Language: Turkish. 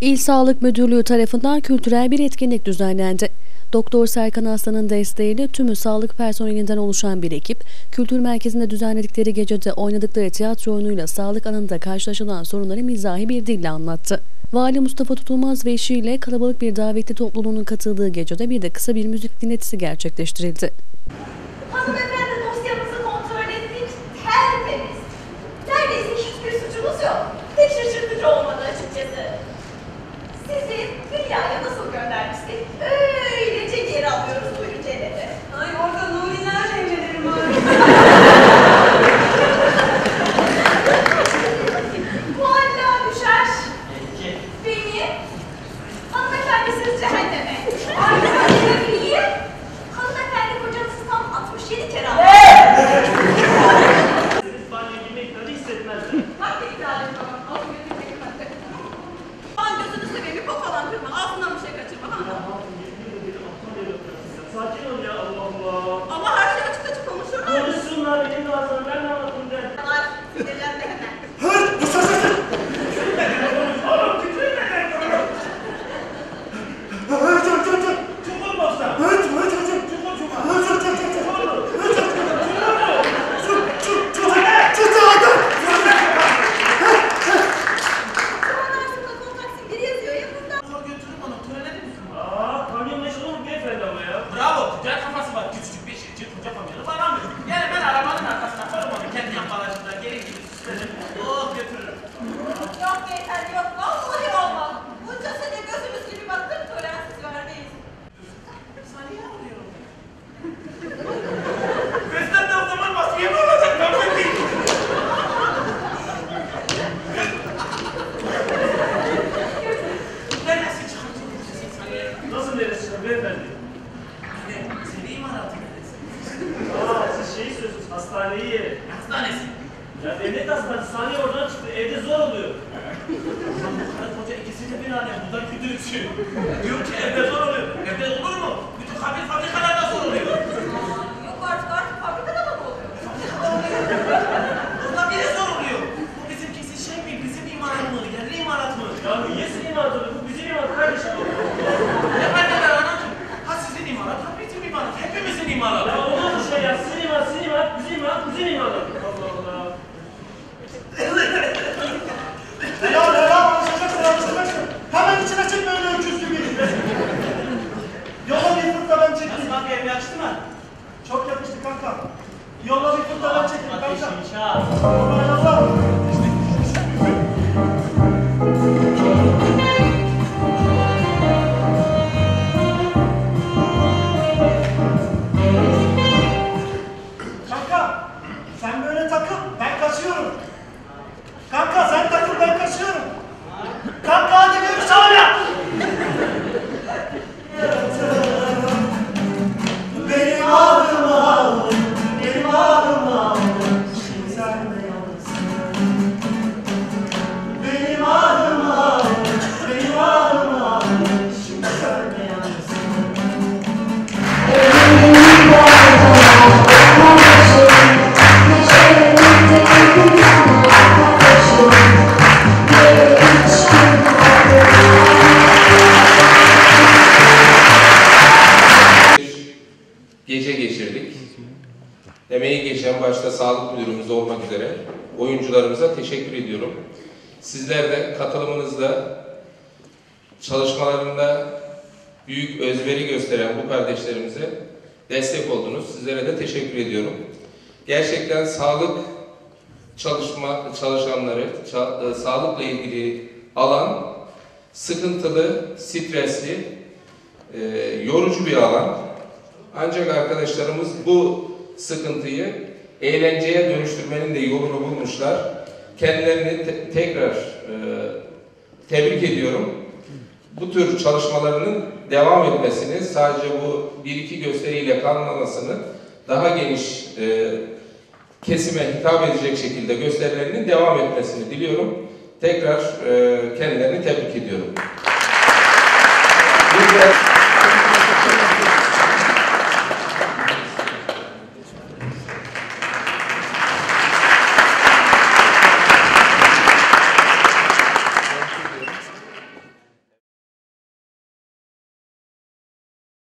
İl Sağlık Müdürlüğü tarafından kültürel bir etkinlik düzenlendi. Doktor Serkan Aslan'ın desteğiyle tümü sağlık personelinden oluşan bir ekip, kültür merkezinde düzenledikleri gecede oynadıkları tiyatro oyunuyla sağlık alanında karşılaşılan sorunları mizahi bir dille anlattı. Vali Mustafa Tutulmaz ve eşiyle kalabalık bir davetli topluluğunun katıldığı gecede bir de kısa bir müzik dinletisi gerçekleştirildi. Hanımefendi dosyamızı kontrol ettik. Tertemiz. Neredeyse hiçbir suçumuz yok. Hissetmezler. Bak bir iddia et tamam. Tüccar kafası var. Küçücük bir şeycik, koca kamyonu varamıyor. Yani ben arabanın arkasına koyarım onu kendi yampalarında geri gibi süslerim. Oh götürürüm. Yok beyefendi yok. Vallahi olmaz. Bunca sene gözümüz gibi baktık törensiz vermeyiz. Saniye alıyorum. Bizden de o zaman vasiye mi olacak? Değil. Ben nasıl çıkartayım sizi saniye? Nasıl neresi çıkar beyefendi? Anne? Aa siz şeyi söylüyorsunuz hastaneyi. Hastanesi. Ya devlet hastanesi saniye oradan çıktı evde zor oluyor. Karı koca ikisi de bir alem. Bu da güdürücü. Diyor ki evde zor oluyor. Evde olur mu? Bütün kabin fabrikalarda Açtı mı? Çok yakıştı kanka. Yola bir fırta ben çekeyim kanka. Aman Allah. Kanka sen böyle takıl ben kaçıyorum. Gece geçirdik. Emeği geçen başta sağlık müdürümüz olmak üzere oyuncularımıza teşekkür ediyorum. Sizler de katılımınızla çalışmalarında büyük özveri gösteren bu kardeşlerimize destek oldunuz. Sizlere de teşekkür ediyorum. Gerçekten sağlık çalışma çalışanları, ça- e, sağlıkla ilgili alan sıkıntılı, stresli, e, yorucu bir alan. Ancak arkadaşlarımız bu sıkıntıyı eğlenceye dönüştürmenin de yolunu bulmuşlar. Kendilerini te- tekrar e, tebrik ediyorum. Bu tür çalışmalarının devam etmesini, sadece bu bir iki gösteriyle kalmamasını daha geniş e, kesime hitap edecek şekilde gösterilerinin devam etmesini diliyorum. Tekrar e, kendilerini tebrik ediyorum. Bir de